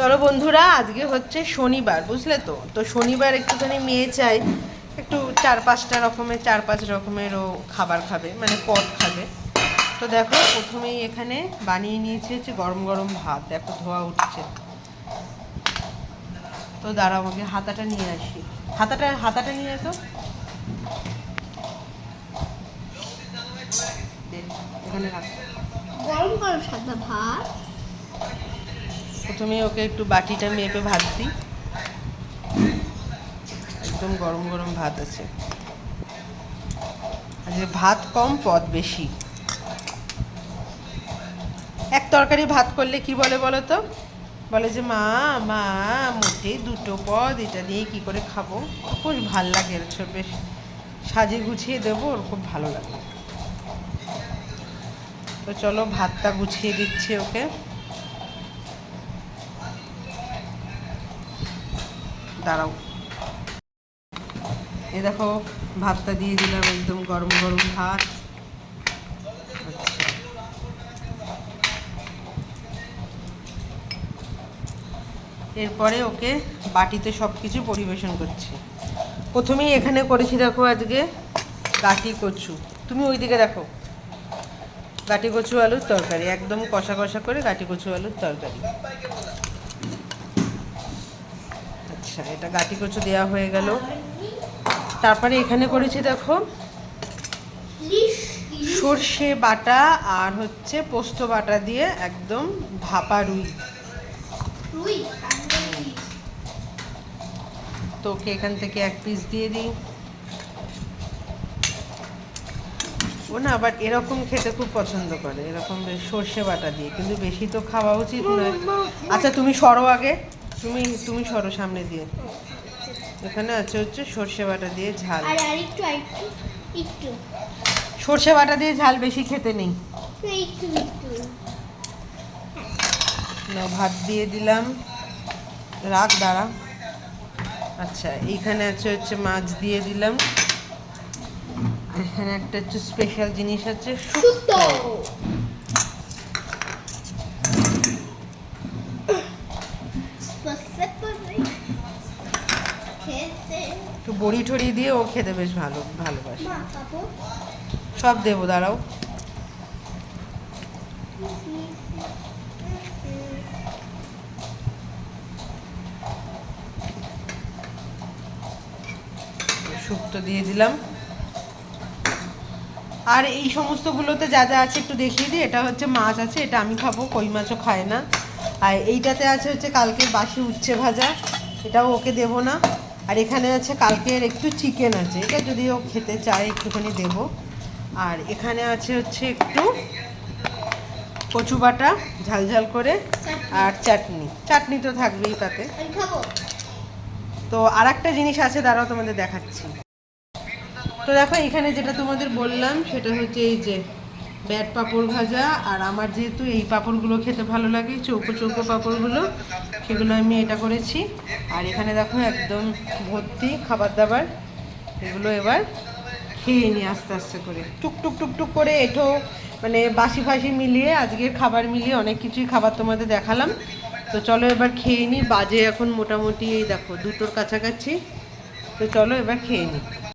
চলো বন্ধুরা, আজকে হচ্ছে শনিবার, বুঝলে তো? তো শনিবার একটুখানি মেয়ে চাই, একটু চার পাঁচটা রকমের, চার পাঁচ রকমেরও খাবার খাবে মানে পদ খাবে। তো দেখো, প্রথমেই এখানে বানিয়ে নিয়েছে হচ্ছে গরম গরম ভাত, দেখো ধোয়া উঠছে। তো দাঁড়াও, আমাকে হাতাটা নিয়ে আসি। হাতাটা হাতাটা নিয়ে আসো। এখানে গরম গরম সাদা ভাত। প্রথমে ওকে একটু বাটিটা মেপে ভাত দিই। একদম গরম গরম ভাত আছে। আজকে ভাত কম, পদ বেশি। এক তরকারি ভাত করলে কি বলে বলো তো? বলে যে, মা মা মোটে দুটো পদ, এটা দিয়ে কি করে খাব? খুব ভালো লাগে বেশ। সাজিয়ে গুছিয়ে দেবো, ওর খুব ভালো লাগে। তো চলো ভাতটা গুছিয়ে দিচ্ছি ওকে। দাঁড়াও। এই দেখো, ভাতটা দিয়ে দিলাম একদম গরম গরম ভাত। আচ্ছা। এরপরে ওকে বাটিতে সব কিছু পরিবেশন করছি। প্রথমেই এখানে করেছি দেখো আজকে গাটি কচু। তুমি ওইদিকে দেখো। গাটি কচু আলুর তরকারি, একদম কষা কষা করে গাটি কচু আলুর তরকারি। আচ্ছা এটা গাটি কচু দেওয়া হয়ে গেল। তারপরে এখানে করেছি দেখো সর্ষে বাটা আর হচ্ছে পোস্ত বাটা দিয়ে একদম ভাপা রুই। রুই তো ওকে এখান থেকে এক পিস দিয়ে দিই। ও না আবার এরকম খেতে খুব পছন্দ করে এরকম সর্ষে বাটা দিয়ে কিন্তু বেশি তো খাওয়া উচিত নয়। আচ্ছা তুমি সরো আগে। তুমি তুমি সরো সামনে দিয়ে। এখানে আছে হচ্ছে সর্ষে বাটা দিয়ে ঝাল। আর আরেকটু আরেকটু একটু। সর্ষে বাটা দিয়ে ঝাল বেশি খেতে নেই। একটু একটু না ভাত দিয়ে দিলাম। রাখ দাঁড়া। আচ্ছা এইখানে আছে হচ্ছে মাছ দিয়ে দিলাম। এখানে একটা হচ্ছে স্পেশাল জিনিস আছে শুক্তো বসে পড়ে খেতে একটু বড়ি টড়ি দিয়ে ও খেতে বেশ ভালো ভালোবাসে। সব দেবো দাঁড়াও। শুক্তো দিয়ে দিলাম। আর এই সমস্তগুলোতে যা যা আছে একটু দেখিয়ে দিই এটা হচ্ছে মাছ আছে এটা আমি খাব কই মাছও খায় না। আর এইটাতে আছে হচ্ছে কালকের বাসি উচ্ছে ভাজা, এটাও ওকে দেবো না। আর এখানে আছে কালকের একটু চিকেন আছে, এটা যদি ও খেতে চায় একটুখানি দেবো। আর এখানে আছে হচ্ছে একটু কচু বাটা, ঝাল ঝাল করে, আর চাটনি। চাটনি তো থাকবেই তাতে। তো আর একটা জিনিস আছে, দাঁড়াও তোমাদের দেখাচ্ছি। তো দেখো, এখানে যেটা তোমাদের বললাম, সেটা হচ্ছে এই যে ব্যাট পাঁপড় ভাজা আর আমার যেহেতু এই পাঁপড়গুলো খেতে ভালো লাগে, চৌকো চৌকো পাঁপড়গুলো, সেগুলো আমি এটা করেছি। আর এখানে দেখো একদম ভর্তি খাবার দাবার, এগুলো এবার খেয়ে নিই আস্তে আস্তে করে। টুক টুক টুক টুক করে এঠো মানে বাসি ফাসি মিলিয়ে, আজকের খাবার মিলিয়ে অনেক কিছুই খাবার তোমাদের দেখালাম। তো চলো এবার খেয়ে নিই, বাজে এখন মোটামুটি এই দেখো দুটোর কাছাকাছি। তো চলো এবার খেয়ে নিই।